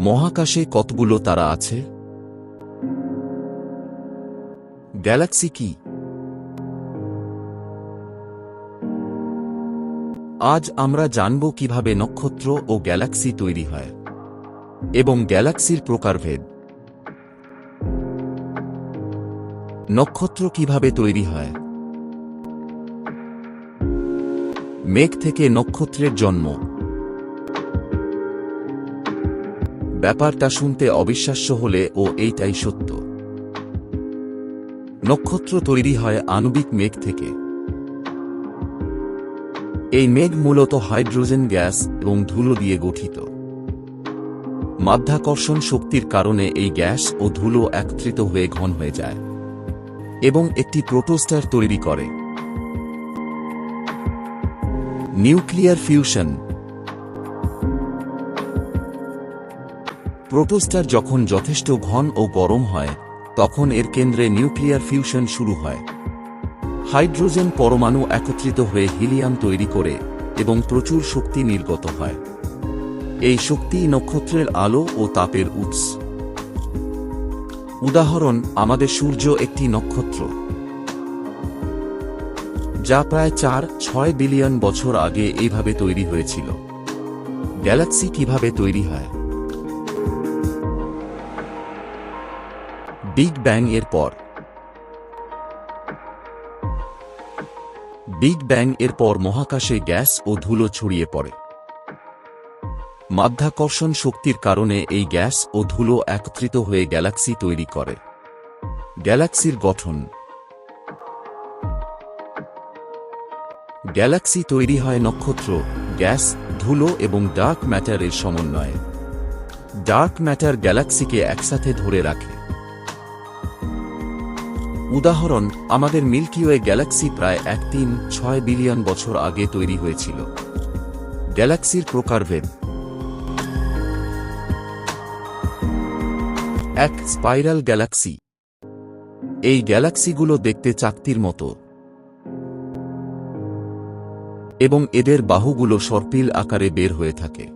মহাকাশে কতগুলো তারা আছে? গ্যালাক্সি কি? আজ আমরা জানব কীভাবে নক্ষত্র ও গ্যালাক্সি তৈরি হয়। এবং গ্যালাক্সির প্রকারভেদ। নক্ষত্র কীভাবে তৈরি হয়? মেঘ থেকে নক্ষত্রের জন্ম। ব্যাপারটা শুনতে অবিশ্বাস্য হলে ও এইটাই সত্য। নক্ষত্র তৈরি হয় আণবিক মেঘ থেকে। এই মেঘ মূলত হাইড্রোজেন গ্যাস এবং ধুলো দিয়ে গঠিত। মাধ্যাকর্ষণ শক্তির কারণে এই গ্যাস ও ধুলো একত্রিত হয়ে ঘন হয়ে যায় এবং একটি প্রোটোস্টার তৈরি করে। নিউক্লিয়ার ফিউশন প্রোটোস্টার যখন যথেষ্ট ঘন ও গরম হয়, তখন এর কেন্দ্রে নিউক্লিয়ার ফিউশন শুরু হয়। হাইড্রোজেন পরমাণু একত্রিত হয়ে হিলিয়াম তৈরি করে এবং প্রচুর শক্তি নির্গত হয়। এই শক্তি নক্ষত্রের আলো ও তাপের উৎস। উদাহরণ, আমাদের সূর্য একটি নক্ষত্র, যা প্রায় চার, ছয় বিলিয়ন বছর আগে এইভাবে তৈরি হয়েছিল। গ্যালাক্সি কীভাবে তৈরি হয়? বিগ ব্যাং এর পর। বিগ ব্যাং এর পর মহাকাশে গ্যাস ও ধুলো ছড়িয়ে পড়ে। মাধ্যাকর্ষণ শক্তির কারণে এই গ্যাস ও ধুলো একত্রিত হয়ে গ্যালাক্সি তৈরি করে। গ্যালাক্সির গঠন। গ্যালাক্সি তৈরি হয় নক্ষত্র, গ্যাস, ধুলো এবং ডার্ক ম্যাটারের সমন্বয়ে। ডার্ক ম্যাটার গ্যালাক্সিকে একসাথে ধরে রাখে। উদাহরণ, আমাদের মিল্কিওয়ে গ্যালাক্সি প্রায় এক তিন ছয় বিলিয়ন বছর আগে তৈরি হয়েছিল। গ্যালাক্সির প্রকারভেদ এক স্পাইরাল গ্যালাক্সি। এই গ্যালাক্সিগুলো দেখতে চাকতির মতো। এবং এদের বাহুগুলো সর্পিল আকারে বের হয়ে থাকে।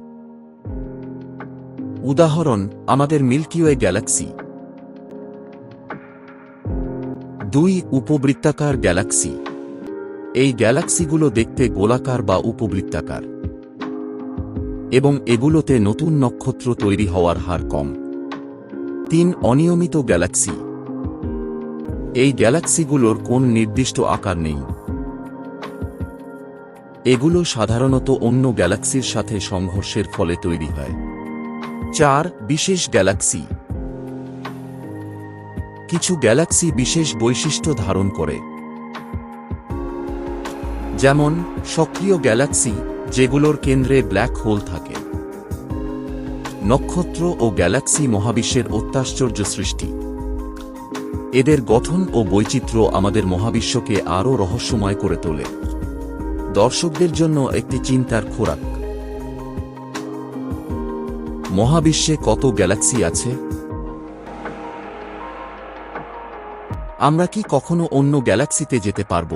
উদাহরণ, আমাদের মিল্কিওয়ে গ্যালাক্সি। দুই উপবৃত্তাকার গ্যালাক্সি। এই গ্যালাক্সিগুলো দেখতে গোলাকার বা উপবৃত্তাকার। এবং এগুলোতে নতুন নক্ষত্র তৈরি হওয়ার হার কম। তিন অনিয়মিত গ্যালাক্সি। এই গ্যালাক্সিগুলোর কোন নির্দিষ্ট আকার নেই। এগুলো সাধারণত অন্য গ্যালাক্সির সাথে সংঘর্ষের ফলে তৈরি হয়। চার, বিশেষ গ্যালাক্সি। কিছু গ্যালাক্সি বিশেষ বৈশিষ্ট্য ধারণ করে। যেমন, সক্রিয় গ্যালাক্সি, যেগুলোর কেন্দ্রে ব্ল্যাক হোল থাকে। নক্ষত্র ও গ্যালাক্সি মহাবিশ্বের অত্যাশ্চর্য সৃষ্টি। এদের গঠন ও বৈচিত্র্য আমাদের মহাবিশ্বকে আরও রহস্যময় করে তোলে। দর্শকদের জন্য একটি চিন্তার খোরাক। মহাবিশ্বে কত গ্যালাক্সি আছে? আমরা কি কখনো অন্য গ্যালাক্সিতে যেতে পারব?